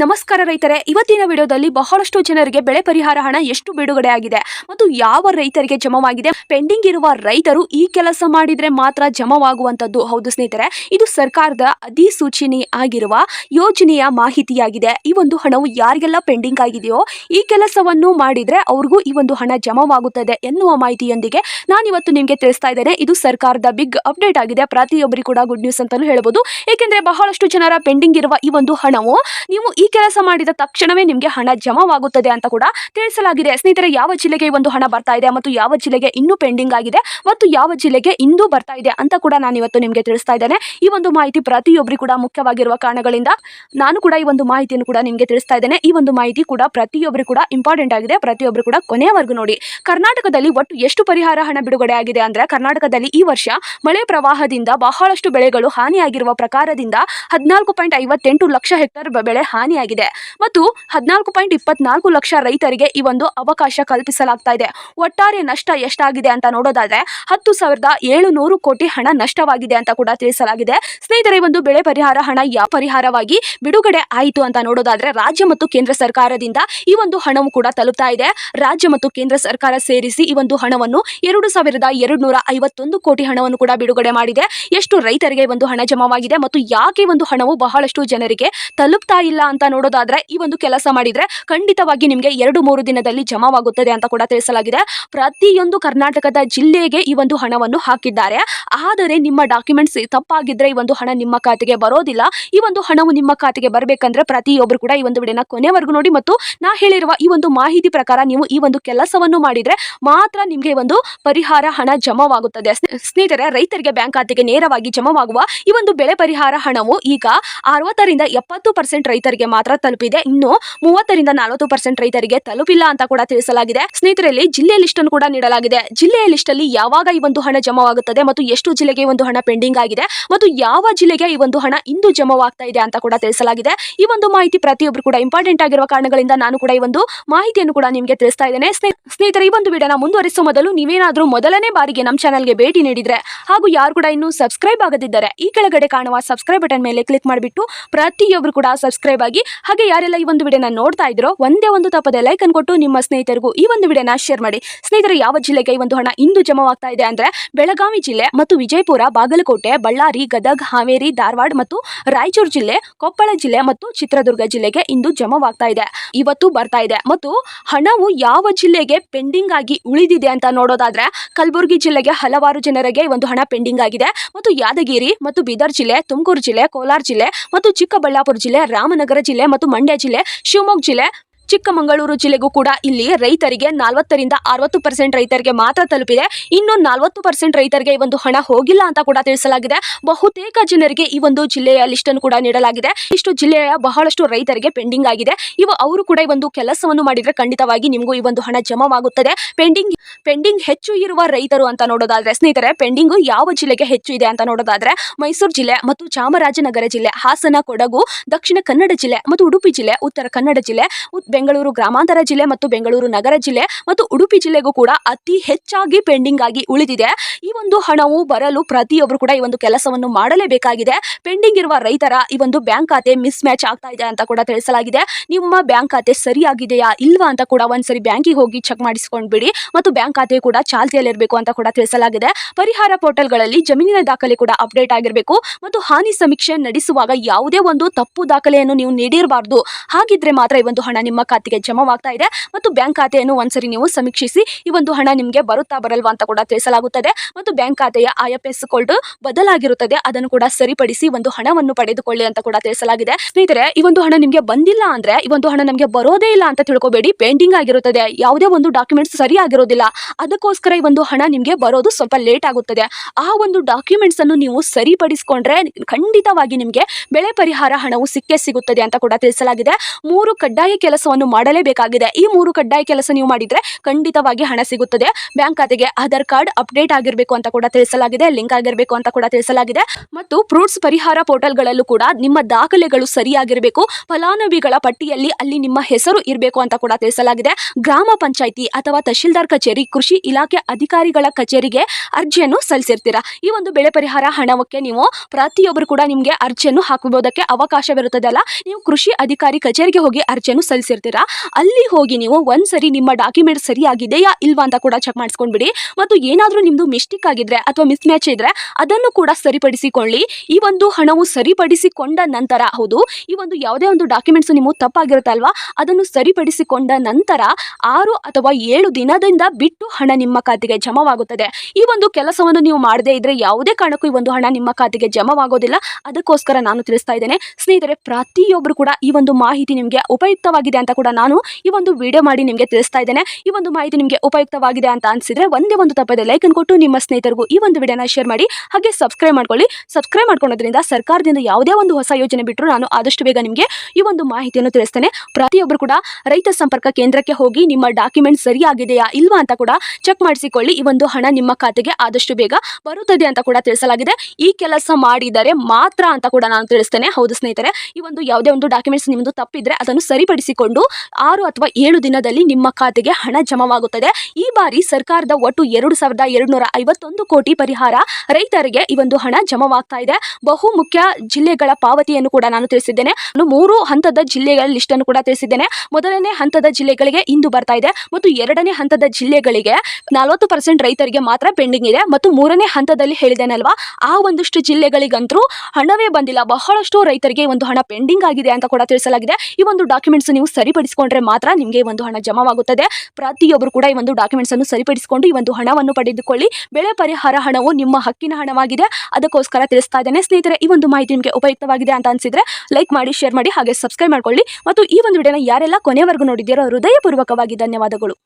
ನಮಸ್ಕಾರ ರೈತರೆ, ಇವತ್ತಿನ ವಿಡಿಯೋದಲ್ಲಿ ಬಹಳಷ್ಟು ಜನರಿಗೆ ಬೆಳೆ ಪರಿಹಾರ ಹಣ ಎಷ್ಟು ಬಿಡುಗಡೆ ಆಗಿದೆ ಮತ್ತು ಯಾವ ರೈತರಿಗೆ ಜಮವಾಗಿದೆ. ಪೆಂಡಿಂಗ್ ಇರುವ ರೈತರು ಈ ಕೆಲಸ ಮಾಡಿದ್ರೆ ಮಾತ್ರ ಜಮವಾಗುವಂತದ್ದು ಹೌದು ಸ್ನೇಹಿತರೆ? ಇದು ಸರ್ಕಾರದ ಅಧಿಸೂಚನೆ ಆಗಿರುವ ಯೋಜನೆಯ ಮಾಹಿತಿಯಾಗಿದೆ. ಈ ಒಂದು ಹಣವು ಯಾರಿಗೆಲ್ಲ ಪೆಂಡಿಂಗ್ ಆಗಿದೆಯೋ, ಈ ಕೆಲಸವನ್ನು ಮಾಡಿದ್ರೆ ಅವ್ರಿಗೂ ಈ ಒಂದು ಹಣ ಜಮವಾಗುತ್ತದೆ ಎನ್ನುವ ಮಾಹಿತಿಯೊಂದಿಗೆ ನಾನು ಇವತ್ತು ನಿಮಗೆ ತಿಳಿಸ್ತಾ ಇದ್ದೇನೆ. ಇದು ಸರ್ಕಾರದ ಬಿಗ್ ಅಪ್ಡೇಟ್ ಆಗಿದೆ. ಪ್ರತಿಯೊಬ್ಬರಿಗೂ ಕೂಡ ಗುಡ್ ನ್ಯೂಸ್ ಅಂತಲೂ ಹೇಳಬಹುದು ಏಕೆಂದರೆ ಬಹಳಷ್ಟು ಜನರ ಪೆಂಡಿಂಗ್ ಇರುವ ಈ ಒಂದು ಹಣವು ನೀವು ಈ ಕೆಲಸ ಮಾಡಿದ ತಕ್ಷಣವೇ ನಿಮಗೆ ಹಣ ಜಮವಾಗುತ್ತದೆ ಅಂತ ಕೂಡ ತಿಳಿಸಲಾಗಿದೆ. ಸ್ನೇಹಿತರೆ, ಯಾವ ಜಿಲ್ಲೆಗೆ ಒಂದು ಹಣ ಬರ್ತಾ ಇದೆ ಮತ್ತು ಯಾವ ಜಿಲ್ಲೆಗೆ ಇನ್ನೂ ಪೆಂಡಿಂಗ್ ಆಗಿದೆ ಮತ್ತು ಯಾವ ಜಿಲ್ಲೆಗೆ ಇಂದು ಬರ್ತಾ ಇದೆ ಅಂತ ಕೂಡ ನಾನು ಇವತ್ತು ನಿಮಗೆ ತಿಳಿಸ್ತಾ ಇದ್ದೇನೆ. ಈ ಒಂದು ಮಾಹಿತಿ ಪ್ರತಿಯೊಬ್ಬರಿಗೂ ಕೂಡ ಮುಖ್ಯವಾಗಿರುವ ಕಾರಣಗಳಿಂದ ನಾನು ಕೂಡ ಈ ಒಂದು ಮಾಹಿತಿಯನ್ನು ಕೂಡ ನಿಮಗೆ ತಿಳಿಸ್ತಾ ಇದ್ದೇನೆ. ಈ ಒಂದು ಮಾಹಿತಿ ಕೂಡ ಪ್ರತಿಯೊಬ್ಬರು ಕೂಡ ಇಂಪಾರ್ಟೆಂಟ್ ಆಗಿದೆ. ಪ್ರತಿಯೊಬ್ಬರು ಕೂಡ ಕೊನೆಯವರೆಗೂ ನೋಡಿ. ಕರ್ನಾಟಕದಲ್ಲಿ ಒಟ್ಟು ಎಷ್ಟು ಪರಿಹಾರ ಹಣ ಬಿಡುಗಡೆ ಆಗಿದೆ ಅಂದರೆ ಕರ್ನಾಟಕದಲ್ಲಿ ಈ ವರ್ಷ ಮಳೆ ಪ್ರವಾಹದಿಂದ ಬಹಳಷ್ಟು ಬೆಳೆಗಳು ಹಾನಿಯಾಗಿರುವ ಪ್ರಕಾರದಿಂದ ಹದಿನಾಲ್ಕು ಪಾಯಿಂಟ್ ಐವತ್ತೆಂಟು ಲಕ್ಷ ಹೆಕ್ಟರ್ ಬೆಳೆ ಬೆಳೆ ಹಾನಿಯಾಗಿದೆ ಮತ್ತು ಹದಿನಾಲ್ಕು ಪಾಯಿಂಟ್ ಇಪ್ಪತ್ನಾಲ್ಕು ಲಕ್ಷ ರೈತರಿಗೆ ಈ ಒಂದು ಅವಕಾಶ ಕಲ್ಪಿಸಲಾಗ್ತಾ ಇದೆ. ಒಟ್ಟಾರೆ ನಷ್ಟ ಎಷ್ಟಾಗಿದೆ ಅಂತ ನೋಡೋದಾದ್ರೆ ಹತ್ತು ಸಾವಿರದ ಏಳುನೂರು ಕೋಟಿ ಹಣ ನಷ್ಟವಾಗಿದೆ ಅಂತ ಕೂಡ ತಿಳಿಸಲಾಗಿದೆ. ಸ್ನೇಹಿತರೆ ಒಂದು ಬೆಳೆ ಪರಿಹಾರ ಹಣ ಯಾವ ಪರಿಹಾರವಾಗಿ ಬಿಡುಗಡೆ ಆಯಿತು ಅಂತ ನೋಡೋದಾದ್ರೆ ರಾಜ್ಯ ಮತ್ತು ಕೇಂದ್ರ ಸರ್ಕಾರದಿಂದ ಈ ಒಂದು ಹಣವು ಕೂಡ ತಲುಪ್ತಾ ಇದೆ. ರಾಜ್ಯ ಮತ್ತು ಕೇಂದ್ರ ಸರ್ಕಾರ ಸೇರಿಸಿ ಈ ಒಂದು ಹಣವನ್ನು ಎರಡು ಸಾವಿರದ ಎರಡು ಐವತ್ತೊಂದು ಕೋಟಿ ಹಣವನ್ನು ಕೂಡ ಬಿಡುಗಡೆ ಮಾಡಿದೆ. ಎಷ್ಟು ರೈತರಿಗೆ ಒಂದು ಹಣ ಜಮವಾಗಿದೆ ಮತ್ತು ಯಾಕೆ ಒಂದು ಹಣವು ಬಹಳಷ್ಟು ಜನರಿಗೆ ತಲುಪ್ತಾ ಇಲ್ಲ ಅಂತ ನೋಡೋದಾದ್ರೆ ಈ ಒಂದು ಕೆಲಸ ಮಾಡಿದ್ರೆ ಖಂಡಿತವಾಗಿ ನಿಮಗೆ ಎರಡು ಮೂರು ದಿನದಲ್ಲಿ ಜಮಾವಾಗುತ್ತದೆ ಅಂತ ಕೂಡ ತಿಳಿಸಲಾಗಿದೆ. ಪ್ರತಿಯೊಂದು ಕರ್ನಾಟಕದ ಜಿಲ್ಲೆಗೆ ಈ ಒಂದು ಹಣವನ್ನು ಹಾಕಿದ್ದಾರೆ. ಆದರೆ ನಿಮ್ಮ ಡಾಕ್ಯುಮೆಂಟ್ಸ್ ತಪ್ಪಾಗಿದ್ರೆ ಈ ಒಂದು ಹಣ ನಿಮ್ಮ ಖಾತೆಗೆ ಬರೋದಿಲ್ಲ. ಈ ಒಂದು ಹಣವು ನಿಮ್ಮ ಖಾತೆಗೆ ಬರಬೇಕಂದ್ರೆ ಪ್ರತಿಯೊಬ್ಬರು ಕೂಡ ಈ ಒಂದು ವಿಡಿಯೋನ ಕೊನೆವರೆಗೂ ನೋಡಿ ಮತ್ತು ನಾ ಹೇಳಿರುವ ಈ ಒಂದು ಮಾಹಿತಿ ಪ್ರಕಾರ ನೀವು ಈ ಒಂದು ಕೆಲಸವನ್ನು ಮಾಡಿದ್ರೆ ಮಾತ್ರ ನಿಮಗೆ ಒಂದು ಪರಿಹಾರ ಹಣ ಜಮಾವಾಗುತ್ತದೆ. ಸ್ನೇ- ಸ್ನೇಹಿತರೆ, ರೈತರಿಗೆ ಬ್ಯಾಂಕ್ ಖಾತೆಗೆ ನೇರವಾಗಿ ಜಮಾವಾಗುವ ಈ ಒಂದು ಬೆಳೆ ಪರಿಹಾರ ಹಣವು ಈಗ ಅರವತ್ತರಿಂದ ಎಪ್ಪತ್ತು ಪರ್ಸೆಂಟ್ ರೈತರಿಗೆ ಮಾತ್ರ ತಲುಪಿದೆ. ಇನ್ನು ಮೂವತ್ತರಿಂದ ನಲವತ್ತು ಪರ್ಸೆಂಟ್ ರೈತರಿಗೆ ತಲುಪಿಲ್ಲ ಅಂತ ಕೂಡ ತಿಳಿಸಲಾಗಿದೆ. ಸ್ನೇಹಿತರಲ್ಲಿ ಜಿಲ್ಲೆಯ ಲಿಸ್ಟ್ ಅನ್ನು ಕೂಡ ನೀಡಲಾಗಿದೆ. ಜಿಲ್ಲೆಯ ಲಿಸ್ಟ್ ಅಲ್ಲಿ ಯಾವಾಗ ಈ ಒಂದು ಹಣ ಜಮಾವಾಗುತ್ತದೆ ಮತ್ತು ಎಷ್ಟು ಜಿಲ್ಲೆಗೆ ಒಂದು ಹಣ ಪೆಂಡಿಂಗ್ ಆಗಿದೆ ಮತ್ತು ಯಾವ ಜಿಲ್ಲೆಗೆ ಈ ಒಂದು ಹಣ ಇಂದು ಜಮಾವಾಗ್ತಾ ಇದೆ ಅಂತ ಕೂಡ ತಿಳಿಸಲಾಗಿದೆ. ಈ ಒಂದು ಮಾಹಿತಿ ಪ್ರತಿಯೊಬ್ಬರು ಕೂಡ ಇಂಪಾರ್ಟೆಂಟ್ ಆಗಿರುವ ಕಾರಣಗಳಿಂದ ನಾನು ಕೂಡ ಈ ಒಂದು ಮಾಹಿತಿಯನ್ನು ಕೂಡ ನಿಮಗೆ ತಿಳಿಸ್ತಾ ಇದ್ದೇನೆ. ಸ್ನೇ- ಸ್ನೇಹಿತರೆ, ಈ ಒಂದು ವಿಡಿಯೋನ ಮುಂದುವರಿಸುವ ಮೊದಲು ನೀವೇನಾದರೂ ಮೊದಲನೇ ಬಾರಿಗೆ ನಮ್ಮ ಚಾನಲ್ಗೆ ಭೇಟಿ ನೀಡಿದ್ರೆ ಹಾಗೂ ಯಾರು ಕೂಡ ಇನ್ನೂ ಸಬ್ಸ್ಕ್ರೈಬ್ ಆಗದಿದ್ದರೆ ಈ ಕೆಳಗಡೆ ಕಾಣುವ ಸಬ್ಸ್ಕ್ರೈಬ್ ಬಟನ್ ಮೇಲೆ ಕ್ಲಿಕ್ ಮಾಡಿಬಿಟ್ಟು ಪ್ರತಿಯೊಬ್ಬರು ಕೂಡ ಸಬ್ಸ್ಕ್ರೈಬ್ ಆಗಿ ಹಾಗೆ ಯಾರೆಲ್ಲ ಈ ಒಂದು ವಿಡಿಯೋನ ನೋಡ್ತಾ ಇದ್ರೋ ಒಂದೇ ಒಂದು ತಪ್ಪದೆ ಲೈಕ್ ಅನ್ಕೊಟ್ಟು ನಿಮ್ಮ ಸ್ನೇಹಿತರಿಗೂ ಈ ಒಂದು ವಿಡಿಯೋನ ಶೇರ್ ಮಾಡಿ. ಸ್ನೇಹಿತರೆ, ಯಾವ ಜಿಲ್ಲೆಗೆ ಈ ಒಂದು ಹಣ ಇಂದು ಜಮವಾಗ್ತಾ ಇದೆ ಅಂದ್ರೆ ಬೆಳಗಾವಿ ಜಿಲ್ಲೆ ಮತ್ತು ವಿಜಯಪುರ, ಬಾಗಲಕೋಟೆ, ಬಳ್ಳಾರಿ, ಗದಗ್, ಹಾವೇರಿ, ಧಾರವಾಡ ಮತ್ತು ರಾಯಚೂರು ಜಿಲ್ಲೆ, ಕೊಪ್ಪಳ ಜಿಲ್ಲೆ ಮತ್ತು ಚಿತ್ರದುರ್ಗ ಜಿಲ್ಲೆಗೆ ಇಂದು ಜಮವಾಗ್ತಾ ಇದೆ. ಇವತ್ತು ಬರ್ತಾ ಇದೆ. ಮತ್ತು ಹಣವು ಯಾವ ಜಿಲ್ಲೆಗೆ ಪೆಂಡಿಂಗ್ ಆಗಿ ಉಳಿದಿದೆ ಅಂತ ನೋಡೋದಾದ್ರೆ ಕಲಬುರಗಿ ಜಿಲ್ಲೆಗೆ ಹಲವಾರು ಜನರಿಗೆ ಒಂದು ಹಣ ಪೆಂಡಿಂಗ್ ಆಗಿದೆ. ಮತ್ತು ಯಾದಗಿರಿ ಮತ್ತು ಬೀದರ್ ಜಿಲ್ಲೆ, ತುಮಕೂರು ಜಿಲ್ಲೆ, ಕೋಲಾರ ಜಿಲ್ಲೆ ಮತ್ತು ಚಿಕ್ಕಬಳ್ಳಾಪುರ ಜಿಲ್ಲೆ ರಾಮನಗರ ಜಿಲ್ಲೆ ಮತ್ತು ಮಂಡ್ಯ ಜಿಲ್ಲೆ ಶಿವಮೊಗ್ಗ ಜಿಲ್ಲೆ ಚಿಕ್ಕಮಗಳೂರು ಜಿಲ್ಲೆಗೂ ಕೂಡ ಇಲ್ಲಿ ರೈತರಿಗೆ ನಲವತ್ತರಿಂದ ಅರವತ್ತು ಪರ್ಸೆಂಟ್ ರೈತರಿಗೆ ಮಾತ್ರ ತಲುಪಿದೆ. ಇನ್ನು ನಲವತ್ತು ಪರ್ಸೆಂಟ್ ರೈತರಿಗೆ ಈ ಒಂದು ಹಣ ಹೋಗಿಲ್ಲ ಅಂತ ಕೂಡ ತಿಳಿಸಲಾಗಿದೆ. ಬಹುತೇಕ ಜನರಿಗೆ ಈ ಒಂದು ಜಿಲ್ಲೆಯ ಲಿಸ್ಟ್ ಅನ್ನು ಕೂಡ ನೀಡಲಾಗಿದೆ. ಇಷ್ಟು ಜಿಲ್ಲೆಯ ಬಹಳಷ್ಟು ರೈತರಿಗೆ ಪೆಂಡಿಂಗ್ ಆಗಿದೆ. ಇವು ಅವರು ಕೂಡ ಈ ಒಂದು ಕೆಲಸವನ್ನು ಮಾಡಿದ್ರೆ ಖಂಡಿತವಾಗಿ ನಿಮಗೂ ಈ ಒಂದು ಹಣ ಜಮಾವಾಗುತ್ತದೆ. ಪೆಂಡಿಂಗ್ ಪೆಂಡಿಂಗ್ ಹೆಚ್ಚು ಇರುವ ರೈತರು ಅಂತ ನೋಡೋದಾದ್ರೆ, ಸ್ನೇಹಿತರೆ ಪೆಂಡಿಂಗ್ ಯಾವ ಜಿಲ್ಲೆಗೆ ಹೆಚ್ಚು ಇದೆ ಅಂತ ನೋಡೋದಾದ್ರೆ, ಮೈಸೂರು ಜಿಲ್ಲೆ ಮತ್ತು ಚಾಮರಾಜನಗರ ಜಿಲ್ಲೆ, ಹಾಸನ, ಕೊಡಗು, ದಕ್ಷಿಣ ಕನ್ನಡ ಜಿಲ್ಲೆ ಮತ್ತು ಉಡುಪಿ ಜಿಲ್ಲೆ, ಉತ್ತರ ಕನ್ನಡ ಜಿಲ್ಲೆ ಬೆಂಗಳೂರು ಗ್ರಾಮಾಂತರ ಜಿಲ್ಲೆ ಮತ್ತು ಬೆಂಗಳೂರು ನಗರ ಜಿಲ್ಲೆ ಮತ್ತು ಉಡುಪಿ ಜಿಲ್ಲೆಗೂ ಕೂಡ ಅತಿ ಹೆಚ್ಚಾಗಿ ಪೆಂಡಿಂಗ್ ಆಗಿ ಉಳಿದಿದೆ. ಈ ಒಂದು ಹಣವು ಬರಲು ಪ್ರತಿಯೊಬ್ಬರು ಕೂಡ ಈ ಒಂದು ಕೆಲಸವನ್ನು ಮಾಡಲೇಬೇಕಾಗಿದೆ. ಪೆಂಡಿಂಗ್ ಇರುವ ರೈತರ ಈ ಒಂದು ಬ್ಯಾಂಕ್ ಖಾತೆ ಮಿಸ್ ಮ್ಯಾಚ್ ಆಗ್ತಾ ಇದೆ ಅಂತ ಕೂಡ ತಿಳಿಸಲಾಗಿದೆ. ನಿಮ್ಮ ಬ್ಯಾಂಕ್ ಖಾತೆ ಸರಿಯಾಗಿದೆಯಾ ಇಲ್ವಾ ಅಂತ ಕೂಡ ಒಂದ್ಸರಿ ಬ್ಯಾಂಕಿಗೆ ಹೋಗಿ ಚೆಕ್ ಮಾಡಿಸ್ಕೊಂಡ್ಬಿಡಿ ಮತ್ತು ಬ್ಯಾಂಕ್ ಖಾತೆ ಕೂಡ ಚಾಲ್ತಿಯಲ್ಲಿರಬೇಕು ಅಂತ ಕೂಡ ತಿಳಿಸಲಾಗಿದೆ. ಪರಿಹಾರ ಪೋರ್ಟಲ್ಗಳಲ್ಲಿ ಜಮೀನಿನ ದಾಖಲೆ ಕೂಡ ಅಪ್ಡೇಟ್ ಆಗಿರಬೇಕು ಮತ್ತು ಹಾನಿ ಸಮೀಕ್ಷೆ ನಡೆಸುವಾಗ ಯಾವುದೇ ಒಂದು ತಪ್ಪು ದಾಖಲೆಯನ್ನು ನೀವು ನೀಡಿರಬಾರ್ದು. ಹಾಗಿದ್ರೆ ಮಾತ್ರ ಈ ಒಂದು ಹಣ ನಿಮ್ಮ ಖಾತೆಗೆ ಜಮವಾಗ್ತಾ ಇದೆ. ಮತ್ತು ಬ್ಯಾಂಕ್ ಖಾತೆಯನ್ನು ಒಂದ್ಸರಿ ನೀವು ಸಮೀಕ್ಷಿಸಿ. ಈ ಒಂದು ಹಣ ನಿಮಗೆ ಬರುತ್ತಾ ಬರಲ್ವಾ ಅಂತ ಕೂಡ ತಿಳಿಸಲಾಗುತ್ತದೆ. ಮತ್ತು ಬ್ಯಾಂಕ್ ಖಾತೆಯ ಆಯ ಕೋಡ್ ಬದಲಾಗಿರುತ್ತದೆ. ಅದನ್ನು ಕೂಡ ಸರಿಪಡಿಸಿ ಒಂದು ಹಣವನ್ನು ಪಡೆದುಕೊಳ್ಳಿ ಅಂತ ಕೂಡ ತಿಳಿಸಲಾಗಿದೆ. ಸ್ನೇಹಿತರೆ, ಈ ಒಂದು ಹಣ ನಿಮಗೆ ಬಂದಿಲ್ಲ ಅಂದ್ರೆ, ಈ ಒಂದು ಹಣ ನಮಗೆ ಬರೋದೇ ಇಲ್ಲ ಅಂತ ತಿಳ್ಕೊಬೇಡಿ. ಪೆಂಡಿಂಗ್ ಆಗಿರುತ್ತದೆ. ಯಾವುದೇ ಒಂದು ಡಾಕ್ಯುಮೆಂಟ್ಸ್ ಸರಿ ಆಗಿರೋದಿಲ್ಲ ಅದಕ್ಕೋಸ್ಕರ ಈ ಒಂದು ಹಣ ನಿಮಗೆ ಬರೋದು ಸ್ವಲ್ಪ ಲೇಟ್ ಆಗುತ್ತದೆ. ಆ ಒಂದು ಡಾಕ್ಯುಮೆಂಟ್ಸ್ ಅನ್ನು ನೀವು ಸರಿಪಡಿಸಿಕೊಂಡ್ರೆ ಖಂಡಿತವಾಗಿ ನಿಮಗೆ ಬೆಳೆ ಪರಿಹಾರ ಹಣವು ಸಿಕ್ಕೇ ಸಿಗುತ್ತದೆ ಅಂತ ಕೂಡ ತಿಳಿಸಲಾಗಿದೆ. ಮೂರು ಕಡ್ಡಾಯ ಕೆಲಸವನ್ನು ಕೆಲಸವನ್ನು ಮಾಡಲೇಬೇಕಾಗಿದೆ. ಈ ಮೂರು ಕಡ್ಡಾಯ ಕೆಲಸ ನೀವು ಮಾಡಿದ್ರೆ ಖಂಡಿತವಾಗಿ ಹಣ ಸಿಗುತ್ತದೆ. ಬ್ಯಾಂಕ್ ಖಾತೆಗೆ ಆಧಾರ್ ಕಾರ್ಡ್ ಅಪ್ಡೇಟ್ ಆಗಿರಬೇಕು ಅಂತ ಕೂಡ ತಿಳಿಸಲಾಗಿದೆ, ಲಿಂಕ್ ಆಗಿರಬೇಕು ಅಂತ ಕೂಡ ತಿಳಿಸಲಾಗಿದೆ. ಮತ್ತು ಫ್ರೂಟ್ಸ್ ಪರಿಹಾರ ಪೋರ್ಟಲ್ಗಳಲ್ಲೂ ಕೂಡ ನಿಮ್ಮ ದಾಖಲೆಗಳು ಸರಿಯಾಗಿರಬೇಕು. ಫಲಾನುಭವಿಗಳ ಪಟ್ಟಿಯಲ್ಲಿ ಅಲ್ಲಿ ನಿಮ್ಮ ಹೆಸರು ಇರಬೇಕು ಅಂತ ಕೂಡ ತಿಳಿಸಲಾಗಿದೆ. ಗ್ರಾಮ ಪಂಚಾಯಿತಿ ಅಥವಾ ತಹಶೀಲ್ದಾರ್ ಕಚೇರಿ, ಕೃಷಿ ಇಲಾಖೆ ಅಧಿಕಾರಿಗಳ ಕಚೇರಿಗೆ ಅರ್ಜಿಯನ್ನು ಸಲ್ಲಿಸಿರ್ತೀರಾ? ಈ ಒಂದು ಬೆಳೆ ಪರಿಹಾರ ಹಣಕ್ಕೆ ನೀವು ಪ್ರತಿಯೊಬ್ಬರು ಕೂಡ ನಿಮಗೆ ಅರ್ಜಿಯನ್ನು ಹಾಕಬಹುದಕ್ಕೆ ಅವಕಾಶವಿರುತ್ತದೆ ಅಲ್ಲ ನೀವು ಕೃಷಿ ಅಧಿಕಾರಿ ಕಚೇರಿಗೆ ಹೋಗಿ ಅರ್ಜಿಯನ್ನು ಸಲ್ಲಿಸಿರ್ತೀರಾ? ಅಲ್ಲಿ ಹೋಗಿ ನೀವು ಒಂದ್ಸರಿ ನಿಮ್ಮ ಡಾಕ್ಯುಮೆಂಟ್ ಸರಿಯಾಗಿದೆಯಾ ಇಲ್ವಾ ಅಂತ ಕೂಡ ಚೆಕ್ ಮಾಡಿಸ್ಕೊಂಡ್ಬಿಡಿ. ಮತ್ತು ಏನಾದರೂ ನಿಮ್ಮದು ಮಿಸ್ಟೇಕ್ ಆಗಿದ್ರೆ ಅಥವಾ ಮಿಸ್ ಮ್ಯಾಚ್ ಇದ್ರೆ ಅದನ್ನು ಕೂಡ ಸರಿಪಡಿಸಿಕೊಳ್ಳಿ. ಈ ಒಂದು ಹಣವು ಸರಿಪಡಿಸಿಕೊಂಡ ನಂತರ, ಹೌದು, ಈ ಒಂದು ಯಾವುದೇ ಒಂದು ಡಾಕ್ಯುಮೆಂಟ್ಸ್ ನೀವು ತಪ್ಪಾಗಿರುತ್ತಲ್ವಾ? ಅದನ್ನು ಸರಿಪಡಿಸಿಕೊಂಡ ನಂತರ ಆರು ಅಥವಾ ಏಳು ದಿನದಿಂದ ಬಿಟ್ಟು ಹಣ ನಿಮ್ಮ ಖಾತೆಗೆ ಜಮವಾಗುತ್ತದೆ. ಈ ಒಂದು ಕೆಲಸವನ್ನು ನೀವು ಮಾಡದೇ ಇದ್ರೆ ಯಾವುದೇ ಕಾರಣಕ್ಕೂ ಈ ಒಂದು ಹಣ ನಿಮ್ಮ ಖಾತೆಗೆ ಜಮವಾಗೋದಿಲ್ಲ. ಅದಕ್ಕೋಸ್ಕರ ನಾನು ತಿಳಿಸ್ತಾ ಇದ್ದೇನೆ. ಸ್ನೇಹಿತರೆ ಪ್ರತಿಯೊಬ್ಬರು ಕೂಡ ಈ ಒಂದು ಮಾಹಿತಿ ನಿಮಗೆ ಉಪಯುಕ್ತವಾಗಿದೆ ಅಂತ ಕೂಡ ನಾನು ಈ ಒಂದು ವಿಡಿಯೋ ಮಾಡಿ ನಿಮಗೆ ತಿಳಿಸ್ತಾ ಇದ್ದೇನೆ. ಈ ಒಂದು ಮಾಹಿತಿ ನಿಮಗೆ ಉಪಯುಕ್ತವಾಗಿದೆ ಅಂತ ಅನಿಸಿದ್ರೆ ಒಂದೇ ಒಂದು ತಪ್ಪದೆ ಲೈಕ್ ಕೊಟ್ಟು ನಿಮ್ಮ ಸ್ನೇಹಿತರಿಗೂ ಈ ಒಂದು ವಿಡಿಯೋನ ಶೇರ್ ಮಾಡಿ, ಹಾಗೆ ಸಬ್ಸ್ಕ್ರೈಬ್ ಮಾಡ್ಕೊಳ್ಳಿ. ಸಬ್ಸ್ಕ್ರೈಬ್ ಮಾಡ್ಕೊಳ್ಳೋದ್ರಿಂದ ಸರ್ಕಾರದಿಂದ ಯಾವುದೇ ಒಂದು ಹೊಸ ಯೋಜನೆ ಬಿಟ್ಟರು ನಾನು ಆದಷ್ಟು ಬೇಗ ನಿಮಗೆ ಈ ಒಂದು ಮಾಹಿತಿಯನ್ನು ತಿಳಿಸ್ತೇನೆ. ಪ್ರತಿಯೊಬ್ಬರು ಕೂಡ ರೈತ ಸಂಪರ್ಕ ಕೇಂದ್ರಕ್ಕೆ ಹೋಗಿ ನಿಮ್ಮ ಡಾಕ್ಯುಮೆಂಟ್ ಸರಿಯಾಗಿದೆಯಾ ಇಲ್ವಾ ಅಂತ ಕೂಡ ಚೆಕ್ ಮಾಡಿಸಿಕೊಳ್ಳಿ. ಈ ಒಂದು ಹಣ ನಿಮ್ಮ ಖಾತೆಗೆ ಆದಷ್ಟು ಬೇಗ ಬರುತ್ತದೆ ಅಂತ ಕೂಡ ತಿಳಿಸಲಾಗಿದೆ. ಈ ಕೆಲಸ ಮಾಡಿದರೆ ಮಾತ್ರ ಅಂತ ಕೂಡ ನಾನು ತಿಳಿಸ್ತೇನೆ. ಹೌದು ಸ್ನೇಹಿತರೆ, ಈ ಒಂದು ಯಾವುದೇ ಒಂದು ಡಾಕ್ಯುಮೆಂಟ್ಸ್ ನಿಮ್ಮದು ತಪ್ಪಿದ್ರೆ ಅದನ್ನು ಸರಿಪಡಿಸಿಕೊಂಡು ಆರು ಅಥವಾ ಏಳು ದಿನದಲ್ಲಿ ನಿಮ್ಮ ಖಾತೆಗೆ ಹಣ ಜಮವಾಗುತ್ತದೆ. ಈ ಬಾರಿ ಸರ್ಕಾರದ ಒಟ್ಟು ಎರಡು ಸಾವಿರದ ಎರಡುನೂರ ಐವತ್ತೊಂದು ಕೋಟಿ ಪರಿಹಾರ ರೈತರಿಗೆ ಈ ಒಂದು ಹಣ ಜಮವಾಗ್ತಾ ಇದೆ. ಬಹು ಮುಖ್ಯ ಜಿಲ್ಲೆಗಳ ಪಾವತಿಯನ್ನು ಕೂಡ ನಾನು ತಿಳಿಸಿದ್ದೇನೆ. ಮೂರು ಹಂತದ ಜಿಲ್ಲೆಗಳ ಲಿಸ್ಟ್ ಅನ್ನು ಕೂಡ ತಿಳಿಸಿದ್ದೇನೆ. ಮೊದಲನೇ ಹಂತದ ಜಿಲ್ಲೆಗಳಿಗೆ ಇಂದು ಬರ್ತಾ ಇದೆ. ಮತ್ತು ಎರಡನೇ ಹಂತದ ಜಿಲ್ಲೆಗಳಿಗೆ ನಲವತ್ತು ಪರ್ಸೆಂಟ್ ರೈತರಿಗೆ ಮಾತ್ರ ಪೆಂಡಿಂಗ್ ಇದೆ. ಮತ್ತು ಮೂರನೇ ಹಂತದಲ್ಲಿ ಹೇಳಿದ್ದೇನಲ್ವಾ? ಆ ಒಂದಷ್ಟು ಜಿಲ್ಲೆಗಳಿಗಂತೂ ಹಣವೇ ಬಂದಿಲ್ಲ. ಬಹಳಷ್ಟು ರೈತರಿಗೆ ಒಂದು ಹಣ ಪೆಂಡಿಂಗ್ ಆಗಿದೆ ಅಂತ ಕೂಡ ತಿಳಿಸಲಾಗಿದೆ. ಈ ಒಂದು ಡಾಕ್ಯುಮೆಂಟ್ಸ್ ನೀವು ಸರಿಪಡಿಸಿಕೊಂಡ್ರೆ ಮಾತ್ರ ನಿಮಗೆ ಒಂದು ಹಣ ಜಮಾವಾಗುತ್ತದೆ. ಪ್ರತಿಯೊಬ್ಬರು ಕೂಡ ಈ ಒಂದು ಡಾಕ್ಯುಮೆಂಟ್ಸ್ ಅನ್ನು ಸರಿಪಡಿಸಿಕೊಂಡು ಈ ಒಂದು ಹಣವನ್ನು ಪಡೆದುಕೊಳ್ಳಿ. ಬೆಳೆ ಪರಿಹಾರ ಹಣವು ನಿಮ್ಮ ಹಕ್ಕಿನ ಹಣವಾಗಿದೆ. ಅದಕ್ಕೋಸ್ಕರ ತಿಳಿಸ್ತಾ ಇದ್ದೇನೆ. ಸ್ನೇಹಿತರೆ, ಈ ಒಂದು ಮಾಹಿತಿ ನಿಮಗೆ ಉಪಯುಕ್ತವಾಗಿದೆ ಅಂತ ಅನಿಸಿದ್ರೆ ಲೈಕ್ ಮಾಡಿ ಶೇರ್ ಮಾಡಿ ಹಾಗೆ ಸಬ್ಸ್ಕ್ರೈಬ್ ಮಾಡ್ಕೊಳ್ಳಿ. ಮತ್ತು ಈ ಒಂದು ವಿಡಿಯೋನ ಯಾರೆಲ್ಲ ಕೊನೆವರೆಗೂ ನೋಡಿದ್ದೀರೋ ಹೃದಯಪೂರ್ವಕವಾಗಿ ಧನ್ಯವಾದಗಳು.